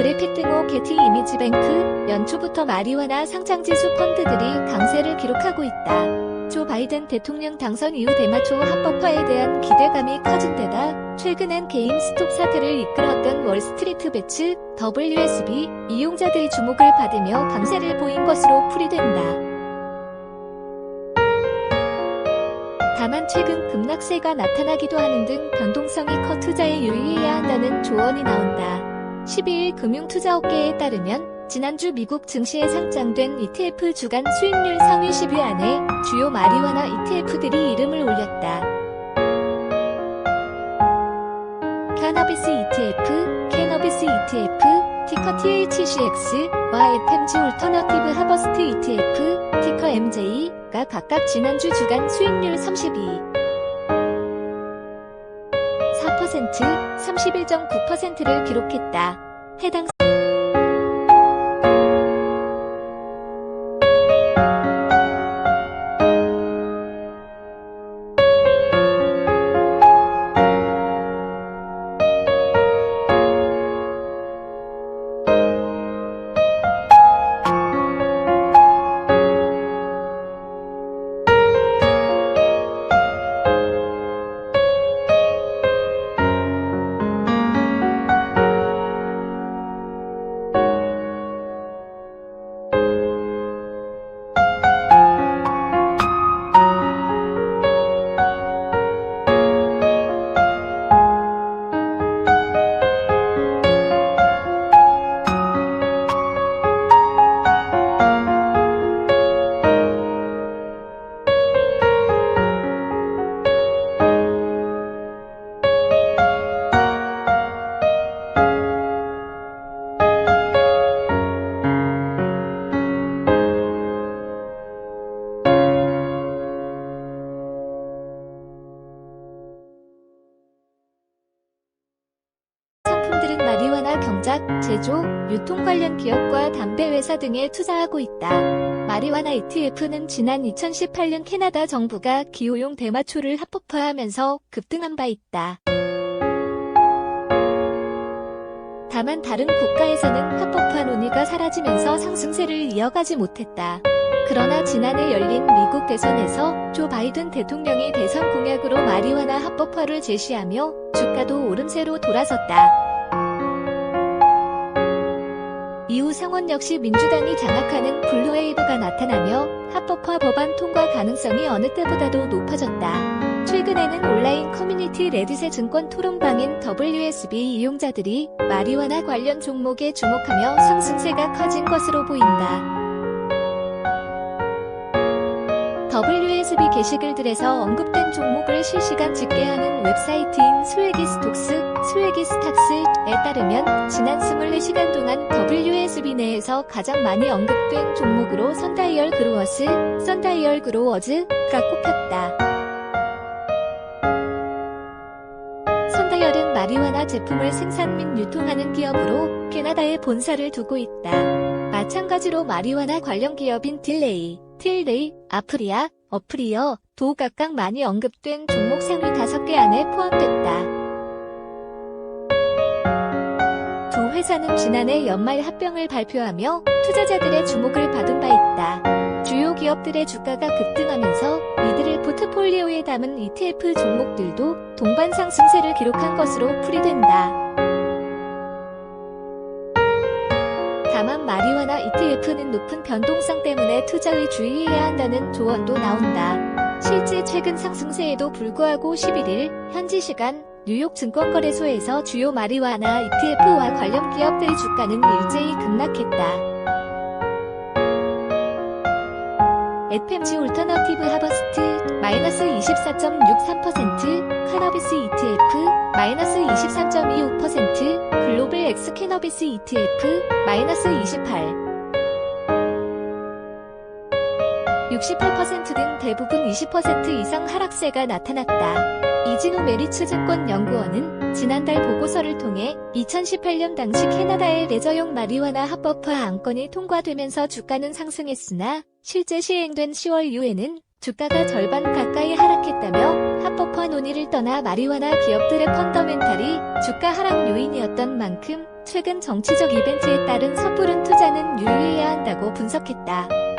그래픽 등호 게티 이미지 뱅크 연초부터 마리화나 상장지수 펀드들이 강세를 기록하고 있다. 조 바이든 대통령 당선 이후 대마초 합법화에 대한 기대감이 커진 데다 최근엔 게임스톱 사태를 이끌었던 월스트리트 배츠 WSB 이용자들의 주목을 받으며 강세를 보인 것으로 풀이된다. 다만 최근 급락세가 나타나기도 하는 등 변동성이 커 투자에 유의해야 한다는 조언이 나온다. 12일 금융투자업계에 따르면 지난주 미국 증시에 상장된 ETF 주간 수익률 상위 10위 안에 주요 마리화나 ETF들이 이름을 올렸다. 카나비스 ETF, 캐너비스 ETF, 티커 THCX와 FMG 올터너티브 하버스트 ETF, 티커 MJ가 각각 지난주 주간 수익률 32, 4%, 31.9%를 기록했다. 해당 마리화나 경작, 제조, 유통 관련 기업과 담배 회사 등에 투자하고 있다. 마리화나 ETF는 지난 2018년 캐나다 정부가 기호용 대마초를 합법화하면서 급등한 바 있다. 다만 다른 국가에서는 합법화 논의가 사라지면서 상승세를 이어가지 못했다. 그러나 지난해 열린 미국 대선에서 조 바이든 대통령이 대선 공약으로 마리화나 합법화를 제시하며 주가도 오름세로 돌아섰다. 상원 역시 민주당이 장악하는 블루웨이브가 나타나며 합법화 법안 통과 가능성이 어느 때보다도 높아졌다. 최근에는 온라인 커뮤니티 레딧의 증권 토론방인 WSB 이용자들이 마리화나 관련 종목에 주목하며 상승세가 커진 것으로 보인다. WSB 게시글 들에서 언급된 종목을 실시간 집계하는 웹사이트인 스웨기스톡스, 스웨기스탁스에 따르면 지난 24시간 동안 WSB 내에서 가장 많이 언급된 종목으로 선다이얼 그로워스, 선다이얼 그로워즈가 꼽혔다. 선다이얼은 마리화나 제품을 생산 및 유통하는 기업으로 캐나다에 본사를 두고 있다. 마찬가지로 마리화나 관련 기업인 딜레이, 틸레이, 아프리아, 어프리어, 도 각각 많이 언급된 종목 상위 5개 안에 포함됐다. 두 회사는 지난해 연말 합병을 발표하며 투자자들의 주목을 받은 바 있다. 주요 기업들의 주가가 급등하면서 이들을 포트폴리오에 담은 ETF 종목들도 동반 상승세를 기록한 것으로 풀이된다. 다만 마리화나 ETF는 높은 변동성 때문에 투자에 주의해야 한다는 조언도 나온다. 실제 최근 상승세에도 불구하고 11일 현지 시간 뉴욕 증권거래소에서 주요 마리화나 ETF와 관련 기업들의 주가는 일제히 급락했다. FMG 올터너티브 하버스트 마이너스 24.63%, 카너비스 ETF 마이너스 23.25%, 글로벌 엑스 캐너비스 ETF 마이너스 28. 68%등 대부분 20% 이상 하락세가 나타났다. 이진우 메리츠 증권 연구원은 지난달 보고서를 통해 2018년 당시 캐나다의 레저용 마리화나 합법화 안건이 통과되면서 주가는 상승했으나 실제 시행된 10월 이후에는 주가가 절반 가까이 하락했다며 합법화 논의를 떠나 마리화나 기업들의 펀더멘탈이 주가 하락 요인이었던 만큼 최근 정치적 이벤트에 따른 섣부른 투자는 유의해야 한다고 분석했다.